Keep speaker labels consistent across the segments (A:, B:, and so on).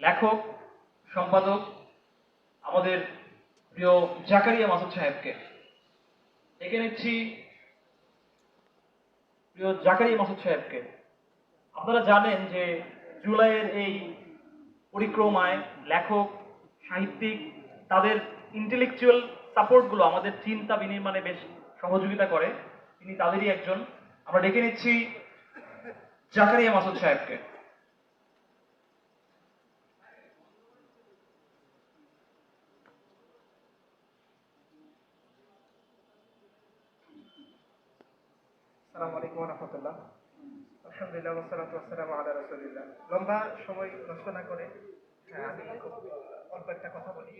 A: লেখক, সম্পাদক আমাদের প্রিয় জাকারিয়া মাসুদ সাহেবকে ডেকে নিচ্ছি। প্রিয় জাকারিয়া মাসুদ সাহেবকে, আপনারা জানেন যে জুলাইয়ের এই পরিক্রমায় লেখক, সাহিত্যিক, তাদের ইন্টেলেকচুয়াল সাপোর্টগুলো আমাদের চিন্তা বিনির্মাণে বেশ সহযোগিতা করে। তিনি তাদেরই একজন। আমরা ডেকে নিচ্ছি জাকারিয়া মাসুদ সাহেবকে।
B: আসসালামু আলাইকুম রহমতুল্লাহ। আলহামদুলিল্লাহ ওসালাতু ওয়াসসালামু আলা রাসূলিল্লাহ। লম্বা সময় নষ্ট না করে হ্যাঁ, আমি অল্প একটা কথা বলি।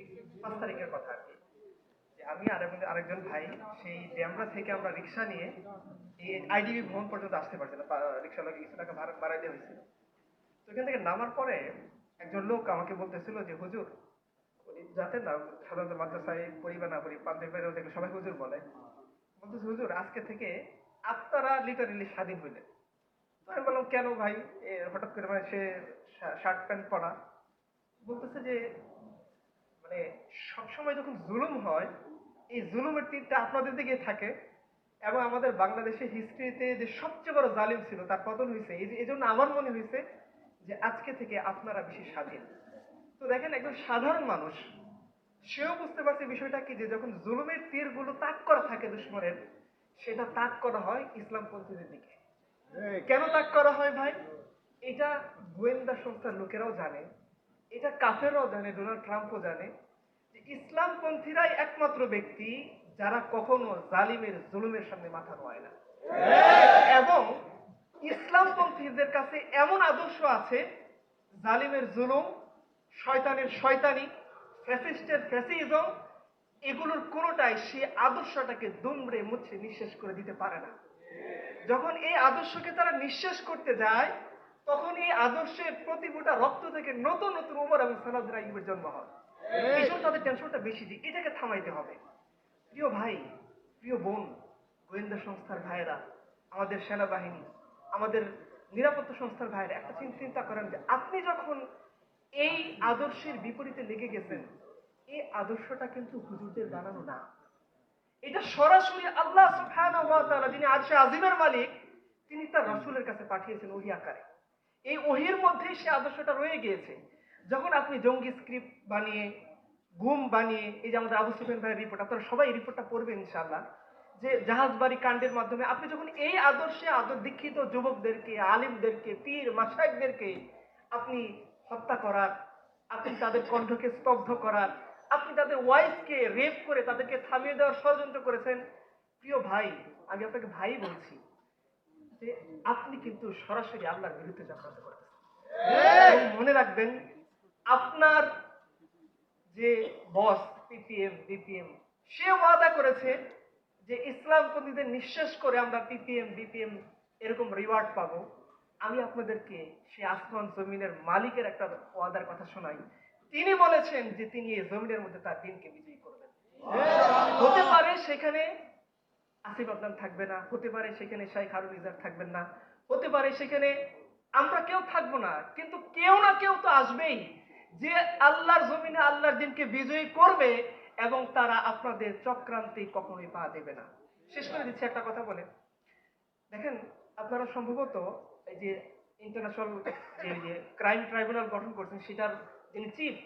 B: পাঁচ তারিখের কথা আর কি। আমি আর আরেকজন ভাই সেই ড্যামরা থেকে আমরা রিক্সা নিয়ে এই আইডিবি পর্যন্ত আসতে পারছি না রিক্সা কিছু টাকা ভাড়া হয়েছিল। তো এখান থেকে নামার পরে একজন লোক আমাকে বলতেছিল যে হুজুর যাতে না সাধারণত মাদ্রাসায় পড়ি বা না পড়ি পাঞ্জাবি বাইরে দেখলে সবাই হুজুর বলে। বলতেছে হুজুর আজকে থেকে আপনারা লিটারেলি স্বাধীন হইলেন। তো আমি বললাম, কেন ভাই? হঠাৎ করে মানে সে শার্ট প্যান্ট পরা। বলতেছে যে মানে সবসময় যখন জুলুম হয়, এই জুলুমের তীরটা আপনাদের দিকে থাকে এবং আমাদের বাংলাদেশের হিস্ট্রিতে যে সবচেয়ে বড় জালিম ছিল, তার পতন হয়েছে এই জন্য আমার মনে হয়েছে যে আজকে থেকে আপনারা বেশি স্বাধীন। তো দেখেন, একজন সাধারণ মানুষ, সেও বুঝতে পারছে বিষয়টা কি, যে যখন জুলুমের তীরগুলো তাক করা থাকে দুশ্মনের সেটা তাক করা হয় ইসলামপন্থীদের দিকে। কেন তাক করা হয় ভাই? এটা গোয়েন্দা সংস্থার লোকেরাও জানে এটা কাফেরও জানে ডোনাল্ড ট্রাম্পও জানে যে ইসলামপন্থীরাই একমাত্র ব্যক্তি যারা কখনো জালিমের জুলুমের সামনে মাথা নোয়ায় না। এবং ইসলামপন্থীদের কাছে এমন আদর্শ আছে জালিমের জুলুম শয়তানের শয়তানি ফ্যাসিস্টের ফ্যাসিজম এগুলোর কোনোটাই সে আদর্শটাকে দুমড়ে মুছে নিঃশেষ করে দিতে পারে না। যখন এই আদর্শকে তারা নিঃশেষ করতে যায় তখন এই আদর্শের প্রতি ফোঁটা রক্ত থেকে নতুন নতুন উমর এবং সালাদরা ইবের জন্ম হয়। এই জন্য তাদের টেনশনটা বেশি দিই এটাকে থামাইতে হবে। প্রিয় ভাই প্রিয় বোন গোয়েন্দা সংস্থার ভাইয়েরা আমাদের সেনাবাহিনী আমাদের নিরাপত্তা সংস্থার ভাইয়েরা একটা চিন- চিন্তা করেন যে আপনি যখন এই আদর্শের বিপরীতে লেগে গেছেন এই আদর্শটা কিন্তু হুজুরদের বানানো না। এটা সরাসরি আল্লাহ তাআলা, যিনি আরশে আজিমের মালিক, তিনি তার রসুলের কাছে পাঠিয়েছেন ওহি আকারে। এই ওহির মধ্যেই সে আদর্শটা রয়ে গিয়েছে। যখন আপনি জঙ্গি স্ক্রিপ্ট বানিয়ে ঘুম বানিয়ে, এই যে আমাদের আবু সুফিয়ান ভাইয়ের রিপোর্ট আপনারা সবাই রিপোর্টটা পড়বেন ইনশাআল্লাহ, যে জাহাজবাড়ি কাণ্ডের মাধ্যমে আপনি যখন এই আদর্শে আদর দীক্ষিত যুবকদেরকে, আলিমদেরকে, পীর মাসাইকদেরকে আপনি হত্যা করার, আপনি তাদের কণ্ঠকে স্তব্ধ করার আপনি তাদের ওয়াইফকে রেপ করে তাদেরকে থামিয়ে দেওয়ার ষড়যন্ত্র করেছেন। প্রিয় ভাই আমি আপনাকে ভাই বলছি যে আপনি কিন্তু সরাসরি আল্লাহর বিরুদ্ধে চক্রান্ত করেছেন মনে রাখবেন আপনার যে বস পিপিএম বিপিএম সে ওয়াদা করেছে যে ইসলাম ইসলামপন্থীদের নিঃশেষ করে আমরা পিপিএম বিপিএম এরকম রিওয়ার্ড পাবো। আমি আপনাদেরকে সে আসমান জমিনের মালিকের একটা ওয়াদার কথা শোনাই। তিনি বলেছেন যে তিনি এই জমিনের মধ্যে তার দিনকে বিজয়ী করবেন। হতে পারে সেখানে আসিফ আদনান থাকবে না হতে পারে সেখানে শাইখ হারুন ইজার থাকবেন না হতে পারে সেখানে আমরা কেউ থাকব না কিন্তু কেউ না কেউ তো আসবেই। যে আল্লাহর জমিনে আল্লাহর দিনকে বিজয়ী করবে এবং তারা আপনাদের চক্রান্তে কখনোই পা দেবে না। শেষ করে দিচ্ছি একটা কথা বলে। দেখেন আপনারা সম্ভবত এই যে ইন্টারন্যাশনাল যে ক্রাইম ট্রাইব্যুনাল গঠন করছেন সেটার যিনি চিফ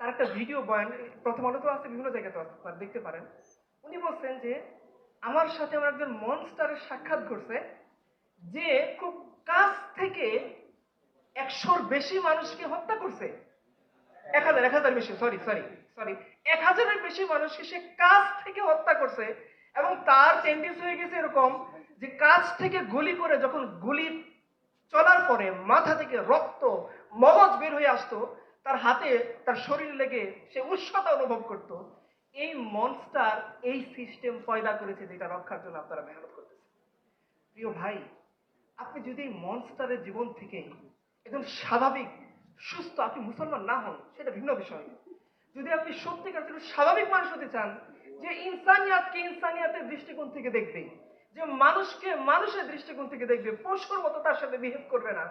B: তার একটা ভিডিও বয়ান প্রথম আলোতেও আছে, বিভিন্ন জায়গাতেও আছে দেখতে পারেন। উনি বলছেন যে, আমার সাথে আমার একজন মনস্টারের সাক্ষাৎ ঘটছে, যে খুব কাছ থেকে একশোর বেশি মানুষকে হত্যা করছে। এক হাজার এক হাজার বেশি সরি সরি সরি এক হাজারের বেশি মানুষকে সে কাছ থেকে হত্যা করছে এবং তার টেন্ডেন্স হয়ে গেছে এরকম যে, কাছ থেকে গুলি করে যখন গুলি চলার পরে মাথা থেকে রক্ত, মগজ বের হয়ে আসতো তার হাতে, তার শরীর লেগে সে উৎসতা অনুভব করত। এই মনস্টার এই সিস্টেম পয়দা করেছে যেটা রক্ষার জন্য আপনারা মেহনত করতেছেন। প্রিয় ভাই, আপনি যদি এই মনস্টারের জীবন থেকে একদম স্বাভাবিক, সুস্থ আপনি মুসলমান না হন, সেটা ভিন্ন বিষয়। যদি আপনি সত্যিকার একজন স্বাভাবিক মানুষ হতে চান, যে ইনসানিয়াতকে ইনসানিয়াতের দৃষ্টিকোণ থেকে দেখবে, যে মানুষকে মানুষের দৃষ্টিকোণ থেকে দেখবে, পশুর মতো তার সাথে বিহেভ করবে না,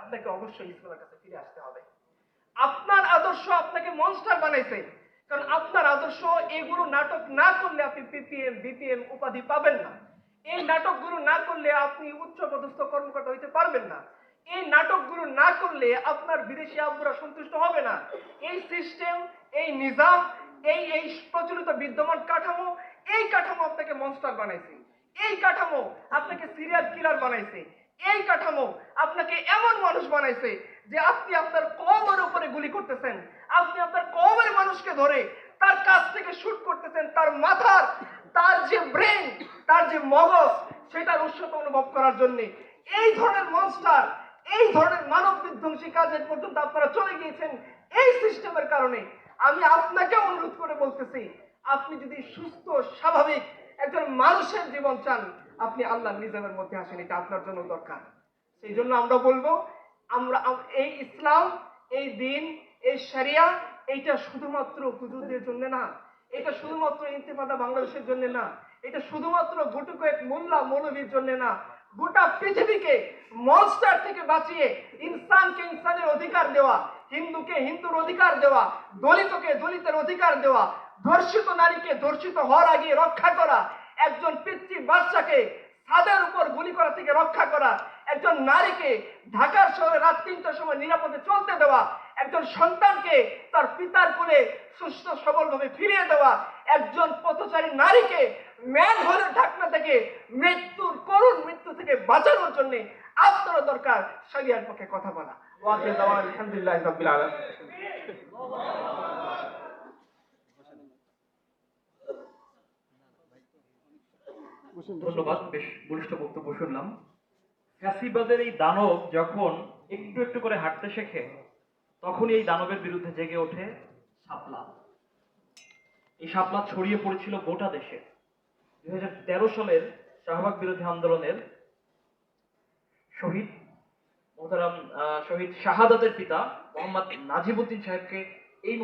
B: আপনাকে অবশ্যই ইসলামের কাছে ফিরে আসতে হবে। আদর্শ আপনাকে মনস্টার বানাইছে। কারণ আপনার আদর্শ এগুলো নাটক না করলে আপনি পিপিএম বিপিএম উপাধি পাবেন না। এই নাটকগুলো না করলে আপনি উচ্চপদস্থ কর্মকর্তা হইতে পারবেন না। এই নাটকগুলো না করলে আপনার বিদেশি আব্বুরা সন্তুষ্ট হবে না। এই সিস্টেম এই নিজাম, এই এই প্রচলিত বিদ্যমান কাঠামো, এই কাঠামো আপনাকে মনস্টার বানাইছে। এই কাঠামো আপনাকে সিরিয়াল কিলার বানাইছে। এই কাঠামো আপনাকে এমন মানুষ বানাইছে যে আপনি আপনার কমের উপরে গুলি করতেছেন, আপনি আপনার কমের মানুষকে ধরে তার কাছ থেকে শুট করতেছেন, তার মাথার, তার যে ব্রেন তার যে মগজ, সেটার উৎসতা অনুভব করার জন্য। এই ধরনের মনস্টার এই ধরনের মানব বিধ্বংসী কাজের পর্যন্ত আপনারা চলে গিয়েছেন এই সিস্টেমের কারণে। আমি আপনাকে অনুরোধ করে বলতেছি, আপনি যদি সুস্থ, স্বাভাবিক একজন মানুষের জীবন চান আপনি আল্লাহ নিজামের মধ্যে আসেন, এটা আপনার জন্য দরকার। সেই জন্য আমরা বলব, আমরা এই ইসলাম, এই দিন, এই শরিয়া, এইটা শুধুমাত্র হুজুরদের জন্য না, এটা শুধুমাত্র ইন্তেফাদা বাংলাদেশের জন্য না, এটা শুধুমাত্র গুটু কয়েক মোল্লা মৌলবীর জন্য না, গোটা পৃথিবীকে মনস্টার থেকে বাঁচিয়ে ইনসানকে ইনসানের অধিকার দেওয়া, হিন্দুকে হিন্দুর অধিকার দেওয়া, দলিতকে দলিতের অধিকার দেওয়া, ধর্ষিত নারীকে ধর্ষিত হওয়ার আগে রক্ষা করা একজন পিতৃ বাচ্চাকে ছাদের উপর গুলি করা থেকে রক্ষা করা, একজন নারীকে ঢাকার শহরে রাত তিনটার সময় নিরাপদে চলতে দেওয়া, একজন সন্তানকে তার পিতার কোলে সুস্থ সবলভাবে ফিরিয়ে দেওয়া, একজন পথচারী নারীকে ম্যান হলের ঢাকনা থেকে মৃত্যুর করুণ মৃত্যু থেকে বাঁচানোর জন্য আপনারও দরকার শরিয়ার পক্ষে কথা বলা। দাওয়ান আলহামদুলিল্লাহ আলামিন।
A: ধন্যবাদ, বেশ বলিষ্ঠ বক্তব্য শুনলাম। ফ্যাসিবাদের এই দানব যখন একটু একটু করে হাঁটতে শেখে, তখনই এই দানবের বিরুদ্ধে জেগে ওঠে শাপলা। এই শাপলা ছড়িয়ে পড়েছিল গোটা দেশে। দুই হাজার তেরো সালের শাহবাগ বিরোধী আন্দোলনের শহীদ মোহতারাম শহীদ শাহাদাতের পিতা মোহাম্মদ নাজিবুদ্দিন সাহেবকে এই